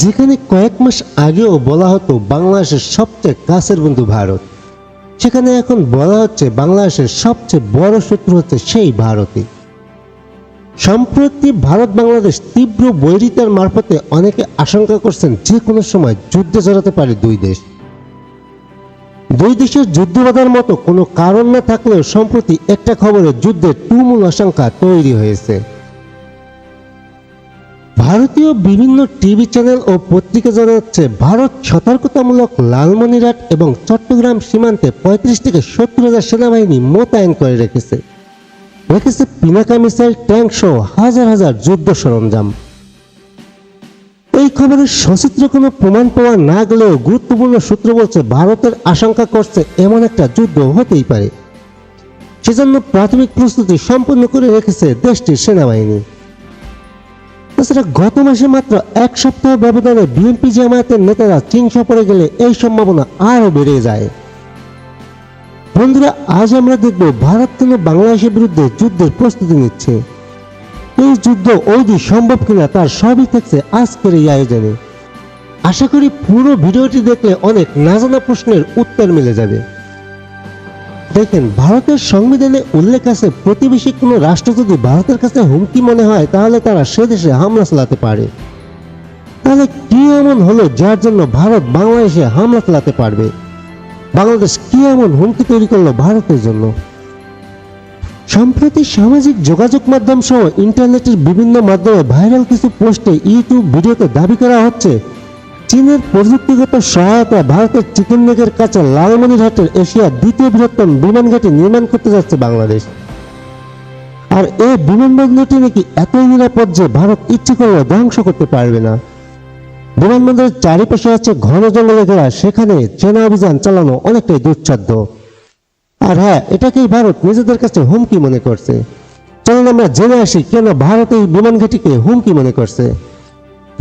যেখানে কয়েক মাস আগেও বলা হতো বাংলাদেশের সবচেয়ে কাছের বন্ধু ভারত। সেখানে এখন বলা হচ্ছে বাংলাদেশের সবচেয়ে বড় শত্রু হচ্ছে সেই ভারতই। সম্প্রতি ভারত বাংলাদেশ তীব্র বৈরিতার মারফতে অনেকে আশঙ্কা করছেন যে কোনো সময় যুদ্ধে জড়াতে পারে দুই দেশ। দুই দেশের যুদ্ধ বাঁধার মতো কোনো কারণ না থাকলেও সম্প্রতি একটা খবরে যুদ্ধের তুমুল আশঙ্কা তৈরি হয়েছে। ভারতীয় বিভিন্ন টিভি চ্যানেল ও পত্রিকা জানাচ্ছে ভারত সতর্কতামূলক লালমনিরহাট এবং চট্টগ্রাম সীমান্তে পঁয়ত্রিশ থেকে সত্তর হাজার সেনাবাহিনী মোতায়েন করে রেখেছে। রেখেছে পিনাকা মিসাইল, ট্যাঙ্ক সহ হাজার হাজার যুদ্ধ সরঞ্জাম। এই খবরের সচিত্র কোনো প্রমাণ পাওয়া না গেলেও গুরুত্বপূর্ণ সূত্র বলছে, ভারতের আশঙ্কা করছে এমন একটা যুদ্ধ হতেই পারে। সেজন্য প্রাথমিক প্রস্তুতি সম্পন্ন করে রেখেছে দেশটির সেনাবাহিনী। তাছাড়া গত মাসে মাত্র এক সপ্তাহ ব্যবধানে বিএনপি জামায়াতের নেতারা চীন সফরে গেলে এই সম্ভাবনা আরও বেড়ে যায়। বন্ধুরা, আজ আমরা দেখব ভারত কেন বাংলাদেশের বিরুদ্ধে যুদ্ধের প্রস্তুতি নিচ্ছে। এই যুদ্ধ ওইদি সম্ভব কিনা তার সবই থাকছে আজকের এই আয়োজনে। আশা করি পুরো ভিডিওটি দেখলে অনেক না জানা প্রশ্নের উত্তর মিলে যাবে। দেখেন, ভারতের সংবিধানে উল্লেখ আছে, প্রতিবেশী কোনো রাষ্ট্র যদি ভারতের কাছে হুমকি মনে হয়, তাহলে তারা সে দেশে হামলা চালাতে পারে। তাহলে কি এমন হলো যার জন্য ভারত বাংলাদেশে হামলা চালাতে পারবে? বাংলাদেশ কি এমন হুমকি তৈরি করল ভারতের জন্য? সম্প্রতি সামাজিক যোগাযোগ মাধ্যম সহ ইন্টারনেটের বিভিন্ন মাধ্যমে ভাইরাল কিছু পোস্টে ইউটিউব ভিডিওতে দাবি করা হচ্ছে চীনের প্রযুক্তিগত সহায়তা ভারতের চিকেন নেগের কাছে লালমনিরহাটের এশিয়ার দ্বিতীয় বৃহত্তম বিমান ঘাঁটি নির্মাণ করতে যাচ্ছে বাংলাদেশ। আর এই বিমানবন্দরটি নাকি এতই নিরাপদ যে ভারত ইচ্ছে করলেও ধ্বংস করতে পারবে না। বিমানবন্দরের চারিপাশে আছে ঘন জঙ্গলে ঘেরা, সেখানে চেনা অভিযান চালানো অনেকটাই দুঃসাধ্য। আর হ্যাঁ এটাকেই ভারত নিজেদের কাছে হুমকি মনে করছে। চলুন আমরা জেনে আসি কেন ভারত এই বিমান ঘাঁটিকে হুমকি মনে করছে।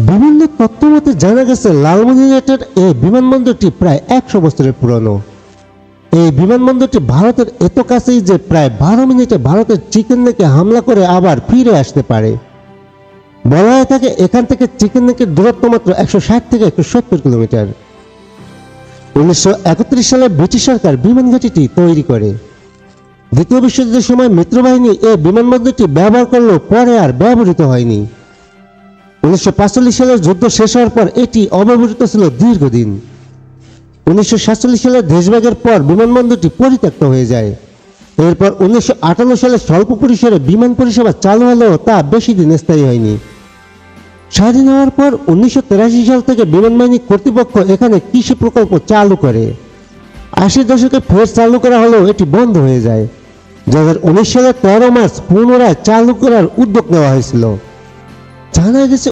বিভিন্ন তথ্য মতে জানা গেছে লালমনিরহাটের এই বিমানবন্দরটি প্রায় একশো বছরের পুরনো। এই বিমানবন্দরটি ভারতের এত কাছেই যে প্রায় বারো মিনিটে ভারতের চিকেন নেকে হামলা করে আবার ফিরে আসতে পারে। বলা হয়ে থাকে এখান থেকে চিকেন নেকের দূরত্ব মাত্র একশো ষাট থেকে একশো সত্তর কিলোমিটার। উনিশশো একত্রিশ সালে ব্রিটিশ সরকার বিমান ঘাঁটিটি তৈরি করে। দ্বিতীয় বিশ্বযুদ্ধের সময় মিত্রবাহিনী এই বিমানবন্দরটি ব্যবহার করলেও পরে আর ব্যবহৃত হয়নি। উনিশশো সালের যুদ্ধ শেষ হওয়ার পর এটি অব্যবহৃত ছিল দীর্ঘদিন। উনিশশো সালের দেশভাগের পর বিমানবন্দরটি পরিত্যক্ত হয়ে যায়। এরপর উনিশশো আটান্ন সালে স্বল্প পরিসরে বিমান পরিষেবা চালু হলেও তা বেশি দিন স্থায়ী হয়নি। স্বাধীন হওয়ার পর উনিশশো সাল থেকে বিমান বাহিনী কর্তৃপক্ষ এখানে কৃষি প্রকল্প চালু করে। আশি দশকে ফের চালু করা হলেও এটি বন্ধ হয়ে যায়। দু সালের তেরো মার্চ পুনরায় চালু করার উদ্যোগ নেওয়া হয়েছিল। জানা গেছে